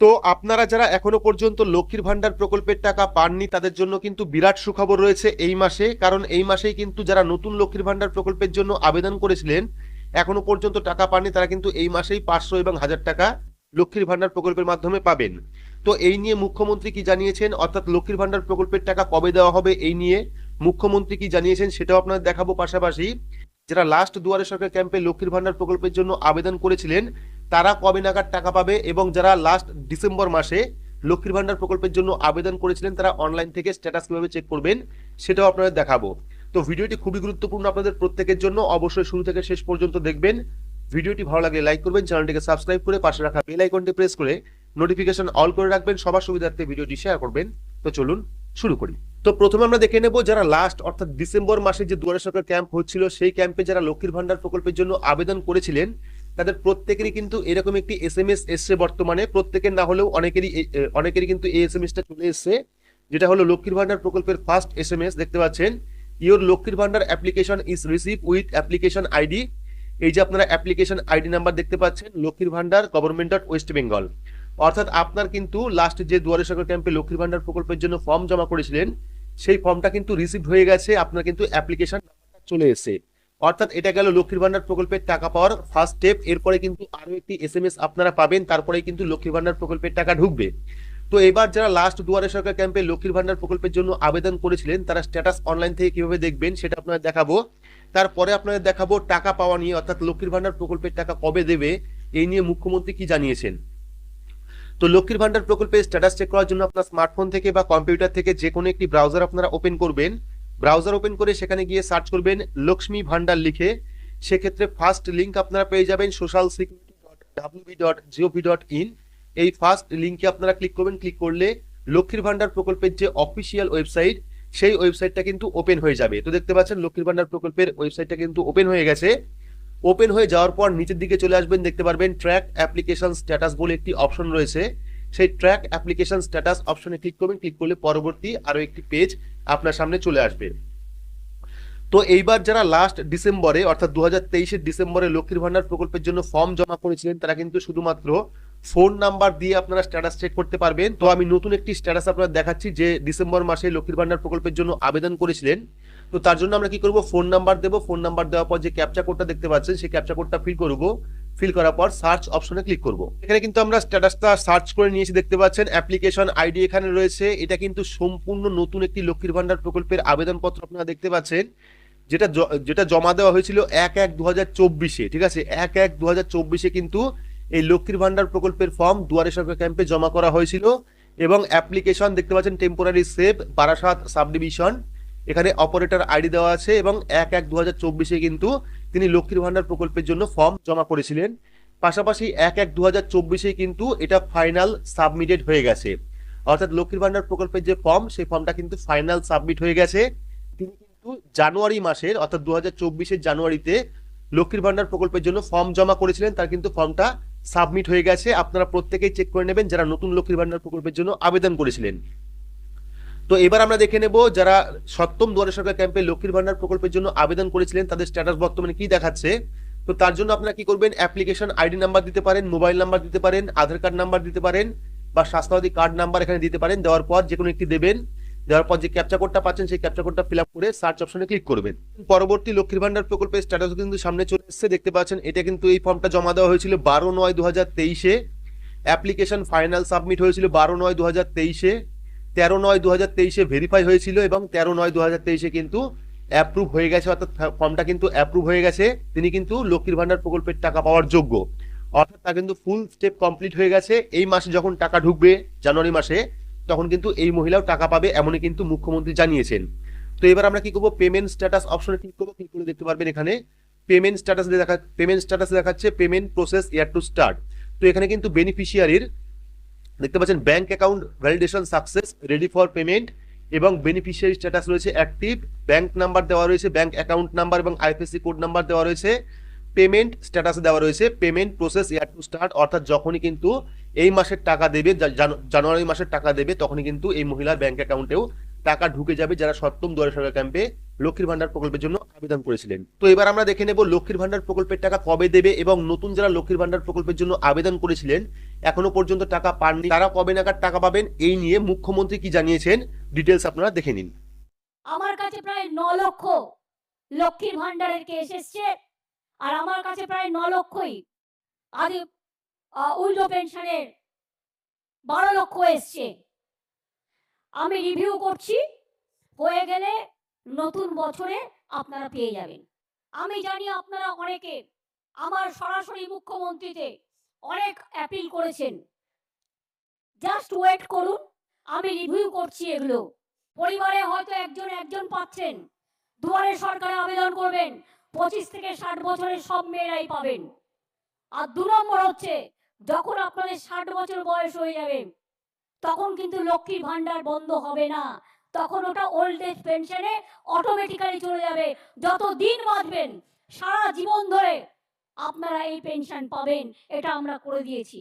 তো আপনারা যারা এখনও পর্যন্ত লক্ষ্মীর ভান্ডার প্রকল্পের টাকা পাননি, তাদের জন্য কিন্তু বিরাট সুখবর রয়েছে এই মাসে। কারণ এই মাসেই কিন্তু যারা নতুন লক্ষ্মীর ভান্ডার প্রকল্পের জন্য আবেদন করেছিলেন, এখনও পর্যন্ত টাকা পাননি, তারা কিন্তু এই মাসেই পাঁচশো এবং হাজার টাকা লক্ষ্মীর ভান্ডার প্রকল্পের মাধ্যমে পাবেন। তো এই নিয়ে মুখ্যমন্ত্রী কি জানিয়েছেন? অর্থাৎ লক্ষ্মীর ভান্ডার প্রকল্পের টাকা কবে দেওয়া হবে এই নিয়ে মুখ্যমন্ত্রী কি জানিয়েছেন সেটাও আপনাদের দেখাবো পাশাপাশি। যারা লাস্ট দুয়ারে সরকার ক্যাম্পে লক্ষ্মীর ভান্ডার প্রকল্পের জন্য আবেদন করেছিলেন তারা কবে নাগাদ টাকা পাবে এবং যারা লাস্ট ডিসেম্বর মাসে লক্ষ্মীর ভান্ডার প্রকল্পের জন্য আবেদন করেছিলেন, তারা অনলাইন থেকে স্ট্যাটাস কীভাবে চেক করবেন সেটাও আপনাদের দেখাবো। তো ভিডিওটি খুবই গুরুত্বপূর্ণ আপনাদের প্রত্যেকের জন্য। অবশ্যই শুরু থেকে শেষ পর্যন্ত দেখবেন। ভিডিওটি ভালো লাগলে লাইক করবেন চ্যানেলটিকে সাবস্ক্রাইব করে পাশে রাখা বেল আইকনটি প্রেস করে নোটিফিকেশন অল করে রাখবেন, সবার সুবিধার্থে ভিডিওটি শেয়ার করবেন। তো চলুন শুরু করি। তো প্রথমে আমরা দেখে নেব যারা লাস্ট অর্থাৎ ডিসেম্বর মাসে যে দুয়ারে সরকার ক্যাম্প হচ্ছিল, সেই ক্যাম্পে যারা লক্ষ্মীর ভান্ডার প্রকল্পের জন্য আবেদন করেছিলেন তাদের প্রত্যেকেরই কিন্তু এরকম একটি এস এম এস এসছে বর্তমানে। প্রত্যেকের না হলেও অনেকেরই অনেকেরই কিন্তু এই এস এম এসটা চলে এসছে, যেটা হলো লক্ষ্মীর ভান্ডার প্রকল্পের ফার্স্ট এস এম এস দেখতে পাচ্ছেন? ইওর লক্ষ্মীর ভান্ডার application is receive with application ID এই যে আপনারা অ্যাপ্লিকেশন আইডি নাম্বার দেখতে পাচ্ছেন, লক্ষ্মীর Bhandar government of West Bengal অর্থাৎ আপনার কিন্তু লাস্ট যে দুয়ারে সরকার ক্যাম্পে লক্ষ্মীর ভান্ডার প্রকল্পের জন্য ফর্ম জমা করেছিলেন, সেই ফর্মটা কিন্তু রিসিভ হয়ে গেছে, আপনার কিন্তু অ্যাপ্লিকেশন চলে এসেছে। অর্থাৎ এটা গেল লক্ষ্মীর ভান্ডার প্রকল্পের টাকা পাওয়ার ফার্স্ট স্টেপ এরপরে কিন্তু আরও একটি এস এম এস আপনারা পাবেন, তারপরেই কিন্তু লক্ষ্মীর ভান্ডার প্রকল্পের টাকা ঢুকবে। তো এবার যারা লাস্ট দুয়ারে সরকার ক্যাম্পে লক্ষ্মীর ভান্ডার প্রকল্পের জন্য আবেদন করেছিলেন, তারা স্ট্যাটাস অনলাইন থেকে কীভাবে দেখবেন সেটা আপনাদের দেখাবো। তারপরে আপনাদের দেখাবো টাকা পাওয়া নিয়ে, অর্থাৎ লক্ষ্মীর ভান্ডার প্রকল্পের টাকা কবে দেবে, এই নিয়ে মুখ্যমন্ত্রী কি জানিয়েছেন। তো লক্ষ্মীর ভান্ডার প্রকল্পের স্ট্যাটাস চেক করার জন্য আপনার স্মার্টফোন থেকে বা কম্পিউটার থেকে যে কোনো একটি ব্রাউজার আপনারা ওপেন করবেন। ব্রাউজার ওপেন করে সেখানে গিয়ে সার্চ করবেন লক্ষ্মী ভান্ডার লিখে। সেক্ষেত্রে ফার্স্ট লিঙ্ক আপনারা পেয়ে যাবেন social security dot WB dot GOV dot in এই ফার্স্ট লিঙ্কে আপনারা ক্লিক করবেন ক্লিক করলে লক্ষ্মীর ভান্ডার প্রকল্পের যে অফিসিয়াল ওয়েবসাইট সেই ওয়েবসাইটটা কিন্তু ওপেন হয়ে যাবে। তো দেখতে পাচ্ছেন লক্ষ্মীর ভান্ডার প্রকল্পের ওয়েবসাইটটা কিন্তু ওপেন হয়ে গেছে। ওপেন হয়ে যাওয়ার পর নিচের দিকে চলে আসবেন, দেখতে পারবেন ট্র্যাক অ্যাপ্লিকেশন স্ট্যাটাস বলে একটি অপশন রয়েছে। সেই ট্র্যাক অ্যাপ্লিকেশন স্ট্যাটাস অপশনে ক্লিক করবেন ক্লিক করলে পরবর্তী আরও একটি পেজ আপনার সামনে চলে আসবে। তো এইবার যারা লাস্ট ডিসেম্বরে, অর্থাৎ দু হাজার ডিসেম্বরে লক্ষ্মীর ভান্ডার প্রকল্পের জন্য ফর্ম জমা করেছিলেন, তারা কিন্তু শুধুমাত্র ফোন নাম্বার দিয়ে আপনারা স্ট্যাটাস চেক করতে পারবেন। তো আমি নতুন একটি স্ট্যাটাস আপনার দেখাচ্ছি, যে ডিসেম্বর মাসে লক্ষ্মীর ভান্ডার প্রকল্পের জন্য আবেদন করেছিলেন। তো তার জন্য আমরা কি করব? ফোন নাম্বার দেবো। ফোন নাম্বার দেওয়ার পর যে ক্যাপচা কোডটা দেখতে পাচ্ছেন, সেই ক্যাপচা কোডটা ফিল করব ফিল করার পর সার্চ অপশনে ক্লিক করব। এখানে কিন্তু আমরা স্ট্যাটাসটা সার্চ করে নিয়েছি, দেখতে পাচ্ছেন। অ্যাপ্লিকেশন আইডি এখানে রয়েছে। এটা কিন্তু সম্পূর্ণ নতুন একটি লক্ষ্মীর ভান্ডার প্রকল্পের আবেদনপত্র আপনারা দেখতে পাচ্ছেন। যেটা যেটা জমা দেওয়া হয়েছিল এক এক দু চব্বিশে, ঠিক আছে? এক এক দু চব্বিশে কিন্তু এই লক্ষ্মীর ভান্ডার প্রকল্পের ফর্ম দুয়ারে সরকার ক্যাম্পে জমা করা হয়েছিল এবং অ্যাপ্লিকেশন দেখতে পাচ্ছেন temporary save Barasat sub division এখানে অপারেটর আইডি দেওয়া আছে এবং এক এক দু কিন্তু তিনি লক্ষ্মীর ভান্ডার প্রকল্পের জন্য ফর্ম জমা করেছিলেন। পাশাপাশি এক এক দু হাজার চব্বিশে কিন্তু এটা ফাইনাল সাবমিটেড হয়ে গেছে। অর্থাৎ লক্ষ্মীর ভান্ডার প্রকল্পের যে ফর্ম, সেই ফর্মটা কিন্তু ফাইনাল সাবমিট হয়ে গেছে। তিনি কিন্তু জানুয়ারি মাসের, অর্থাৎ দু হাজার চব্বিশের জানুয়ারিতে লক্ষ্মীর ভান্ডার প্রকল্পের জন্য ফর্ম জমা করেছিলেন। তার কিন্তু ফর্মটা সাবমিট হয়ে গেছে। আপনারা প্রত্যেকেই চেক করে নেবেন যারা নতুন লক্ষ্মীর ভান্ডার প্রকল্পের জন্য আবেদন করেছিলেন। তো এবার আমরা দেখে নেব যারা সপ্তম দুয়ারে সরকার ক্যাম্পে লক্ষ্মীর ভান্ডার প্রকল্পের জন্য আবেদন করেছিলেন, তাদের স্ট্যাটাস বর্তমানে কি দেখাচ্ছে? তো তার জন্য আপনারা কি করবেন? অ্যাপ্লিকেশন আইডি নাম্বার দিতে পারেন মোবাইল নাম্বার দিতে পারেন, আধার কার্ড নাম্বার দিতে পারেন বা স্বাস্থ্যসাথী কার্ড নাম্বার এখানে দিতে পারেন। দেওয়ার পর যে কোনো একটি দেবেন। দেওয়ার পর যে ক্যাপচা কোডটা পাচ্ছেন, সেই ক্যাপচা কোডটা ফিল করে সার্চ অপশনে ক্লিক করবেন। পরবর্তী লক্ষ্মীর ভান্ডার প্রকল্পের স্ট্যাটাস কিন্তু সামনে চলে এসেছে, দেখতে পাচ্ছেন এটা কিন্তু এই ফর্মটা জমা দেওয়া হয়েছিল বারো নয় দু হাজার তেইশে। অ্যাপ্লিকেশন ফাইনাল সাবমিট হয়েছিল বারো নয় দু হাজার তেইশে। তেরো নয় দু হাজার তেইশে ভেরিফাই হয়েছিল এবং তেরো নয় দু হাজার তেইশে কিন্তু অ্যাপ্রুভ হয়ে গেছে, অর্থাৎ ফর্মটা কিন্তু অ্যাপ্রুভ হয়ে গেছে। তিনি কিন্তু লক্ষ্মীর ভান্ডার প্রকল্পের টাকা পাওয়ার যোগ্য। অর্থাৎ তা কিন্তু ফুল স্টেপ কমপ্লিট হয়ে গেছে। এই মাসে যখন টাকা ঢুকবে, জানুয়ারি মাসে, তখন কিন্তু এই মহিলাও টাকা পাবে এমনই কিন্তু মুখ্যমন্ত্রী জানিয়েছেন। তো এবার আমরা কি করব? পেমেন্ট স্ট্যাটাস অপশনে ক্লিক করব। ক্লিক করে দেখতে পারবেন এখানে। পেমেন্ট স্ট্যাটাস দেখা পেমেন্ট স্ট্যাটাস দেখাচ্ছে payment process yet to start তো এখানে কিন্তু বেনিফিশিয়ারির দেখতে পাচ্ছেন bank account validation success ready for payment এবং বেনিফিশিয়ারি স্ট্যাটাস রয়েছে অ্যাক্টিভ ব্যাংক নাম্বার দেওয়া রয়েছে ব্যাংক অ্যাকাউন্ট নাম্বার এবং আইএফএসসি কোড নাম্বার দেওয়া রয়েছে পেমেন্ট স্ট্যাটাস দেওয়া রয়েছে payment process yet to start অর্থাৎ যখনই কিন্তু এই মাসের টাকা দেবে জানুয়ারি মাসের টাকা দেবে, তখনই কিন্তু এই মহিলার ব্যাংক অ্যাকাউন্টেও টাকা ঢুকে যাবে, যারা সপ্তম দুয়ারে সরকার ক্যাম্পে লক্ষ্মীর ভান্ডার প্রকল্পের জন্য আবেদন করেছিলেন। তো এবার আমরা দেখে নেব লক্ষ্মীর ভান্ডার প্রকল্পের টাকা কবে দেবে এবং নতুন যারা লক্ষ্মীর ভান্ডার প্রকল্পের জন্য আবেদন করেছিলেন, এখনও পর্যন্ত টাকা পাননি, তারা কবে নাগাদ টাকা পাবেন এই নিয়ে মুখ্যমন্ত্রী কি জানিয়েছেন ডিটেলস আপনারা দেখে নিন। আমার কাছে প্রায় ন লক্ষ লক্ষ্মীর ভান্ডারের কেস এসছে, আর আমার কাছে প্রায় ন লক্ষই আদি উইডো পেনশনের বারো লক্ষ এসছে। আমি রিভিউ করছি, হয়ে গেলে নতুন বছরে আপনারা পেয়ে যাবেন। আমি জানি আপনারা অনেকে আমার সরাসরি মুখ্যমন্ত্রীতে অনেক অ্যাপিল করেছেন। জাস্ট ওয়েট করুন, আমি রিভিউ করছি এগুলো। পরিবারে হয়তো একজন একজন পাচ্ছেন। দুয়ারে সরকারে আবেদন করবেন, পঁচিশ থেকে ষাট বছরের সব মেয়েরাই পাবেন। আর দু নম্বর হচ্ছে, যখন আপনাদের ষাট বছর বয়স হয়ে যাবে, তখন কিন্তু লক্ষ্মীর ভান্ডার বন্ধ হবে না। তখন ওটা ওল্ড এজ পেনশনে অটোমেটিক্যালি চলে যাবে। যত দিন বাঁচবেন, সারা জীবন ধরে আপনারা এই পেনশন পাবেন, এটা আমরা করে দিয়েছি।